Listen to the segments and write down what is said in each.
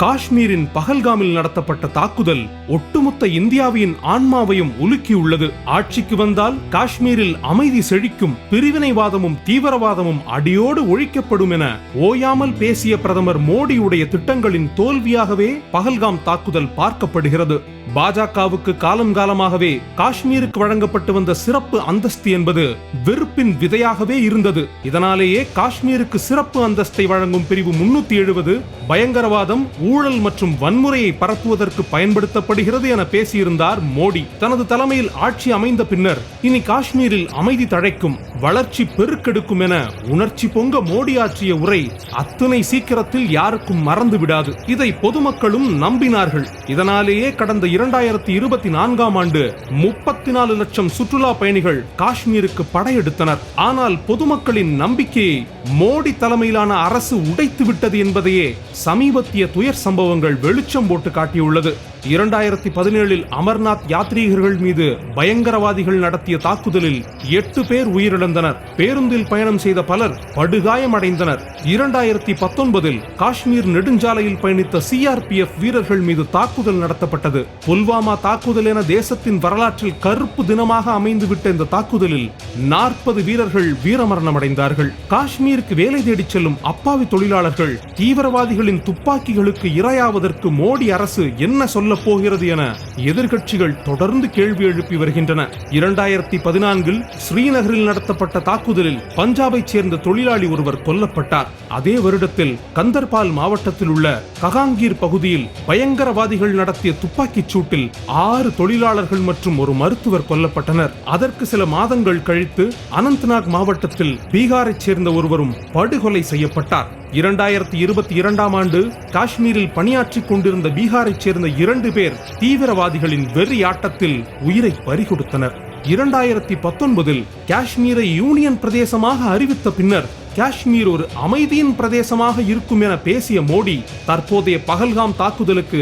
காஷ்மீரின் பகல்காமில் நடத்தப்பட்ட தாக்குதல் ஒட்டுமொத்த இந்தியாவின் ஆன்மாவையும் உலுக்கியுள்ளது. ஆட்சிக்கு வந்தால் காஷ்மீரில் அமைதி செழிக்கும் பிரிவினைவாதமும் தீவிரவாதமும் அடியோடு ஒழிக்கப்படும் என ஓயாமல் பேசிய பிரதமர் மோடியுடைய திட்டங்களின் தோல்வியாகவே பகல்காம் தாக்குதல் பார்க்கப்படுகிறது. பாஜகவுக்கு காலம் காலமாகவே காஷ்மீருக்கு வழங்கப்பட்டு வந்த சிறப்பு அந்தஸ்து என்பது வெறுப்பின் விதையாகவே இருந்தது. இதனாலேயே காஷ்மீருக்கு சிறப்பு அந்தஸ்தை வழங்கும் பிரிவு முன்னூத்தி எழுபது பயங்கரவாதம் ஊழல் மற்றும் வன்முறையை பரப்புவதற்கு பயன்படுத்தப்படுகிறது என பேசியிருந்தார் மோடி. தனது தலைமையில் ஆட்சி அமைந்த பின்னர் இனி காஷ்மீரில் அமைதி தழைக்கும் வளர்ச்சி பெருக்கெடுக்கும் என உணர்ச்சி பொங்க மோடி ஆற்றிய உரை அத்தனை சீக்கிரத்தில் யாருக்கும் மறந்து விடாது. இதை பொதுமக்களும் நம்பினார்கள். இதனாலேயே கடந்த இரண்டாயிரத்தி இருபத்தி நான்காம் ஆண்டு முப்பத்தி நாலு லட்சம் சுற்றுலா பயணிகள் காஷ்மீருக்கு படையெடுத்தனர். ஆனால் பொதுமக்களின் நம்பிக்கையை மோடி தலைமையிலான அரசு உடைத்து விட்டது என்பதையே சமீபத்திய துயர் சம்பவங்கள் வெளிச்சம் போட்டு காட்டியுள்ளது. இரண்டாயிரத்தி பதினேழில் அமர்நாத் யாத்ரீகர்கள் மீது பயங்கரவாதிகள் நடத்திய தாக்குதலில் எட்டு பேர் உயிரிழந்தனர். பேருந்தில் பயணம் செய்த பலர் படுகாயமடைந்தனர். இரண்டாயிரத்தி பத்தொன்பதில் காஷ்மீர் நெடுஞ்சாலையில் பயணித்த சிஆர்பிஎஃப் வீரர்கள் மீது தாக்குதல் நடத்தப்பட்டது. புல்வாமா தாக்குதல் என தேசத்தின் வரலாற்றில் கருப்பு தினமாக அமைந்துவிட்ட இந்த தாக்குதலில் நாற்பது வீரர்கள் வீரமரணம் அடைந்தார்கள் காஷ்மீருக்கு வேலை தேடிச் செல்லும் அப்பாவி தொழிலாளர்கள் தீவிரவாதிகளின் துப்பாக்கிகளுக்கு இரையாவதற்கு மோடி அரசு என்ன சொல்ல போகிறது என எதிர்கட்சிகள் தொடர்ந்து கேள்வி எழுப்பி வருகின்றன. இரண்டாயிரத்தி பதினான்கில் ஸ்ரீநகரில் நடத்தப்பட்ட தாக்குதலில் பஞ்சாபைச் சேர்ந்த தொழிலாளி ஒருவர் கொல்லப்பட்டார். அதே வருடத்தில் கந்தர்பால் மாவட்டத்தில் உள்ள ககாங்கீர் பகுதியில் பயங்கரவாதிகள் நடத்திய துப்பாக்கிச் சூட்டில் ஆறு தொழிலாளர்கள் மற்றும் ஒரு மருத்துவர் கொல்லப்பட்டனர். அதற்கு சில மாதங்கள் கழித்து அனந்த்நாக் மாவட்டத்தில் பீகாரைச் சேர்ந்த ஒருவரும் படுகொலை செய்யப்பட்டார். இரண்டாயிரத்தி இருபத்தி இரண்டாம் ஆண்டு காஷ்மீரில் பணியாற்றிக் கொண்டிருந்த பீகாரைச் சேர்ந்த இரண்டு பேர் தீவிரவாதிகளின் வெறி ஆட்டத்தில் உயிரை பறிகொடுத்தனர். இரண்டாயிரத்தி பத்தொன்பதில் காஷ்மீரை யூனியன் பிரதேசமாக அறிவித்த பின்னர் காஷ்மீர் ஒரு அமைதியின் பிரதேசமாக இருக்கும் என பேசிய மோடி தற்போதைய பகல்காம் தாக்குதலுக்கு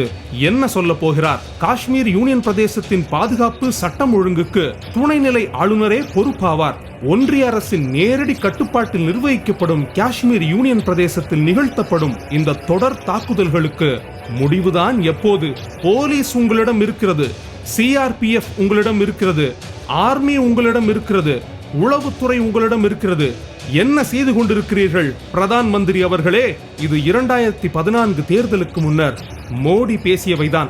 என்ன சொல்ல போகிறார்? காஷ்மீர் யூனியன் பிரதேசத்தின் பாதுகாப்பு சட்டம் ஒழுங்குக்கு துணைநிலை ஆளுநரே பொறுப்பாவார். ஒன்றிய அரசின் நேரடி கட்டுப்பாட்டில் நிர்வகிக்கப்படும் காஷ்மீர் யூனியன் பிரதேசத்தில் நிகழ்த்தப்படும் இந்த தொடர் தாக்குதல்களுக்கு முடிவுதான் எப்போது? போலீஸ் உங்களிடம் இருக்கிறது சிஆர்பிஎஃப் உங்களிடம் இருக்கிறது ஆர்மி உங்களிடம் இருக்கிறது உளவுத்துறை உங்களிடம் இருக்கிறது என்ன செய்து கொண்டிருக்கிறீர்கள்? பிரதான் மந்திரி அவர்களே இது இரண்டாயிரத்தி பதினான்கு தேர்தலுக்கு முன்னர் மோடி பேசியவைதான்.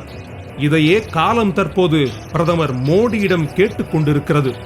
இதையே காலம் தற்போது பிரதமர் மோடியிடம் கேட்டுக்கொண்டிருக்கிறது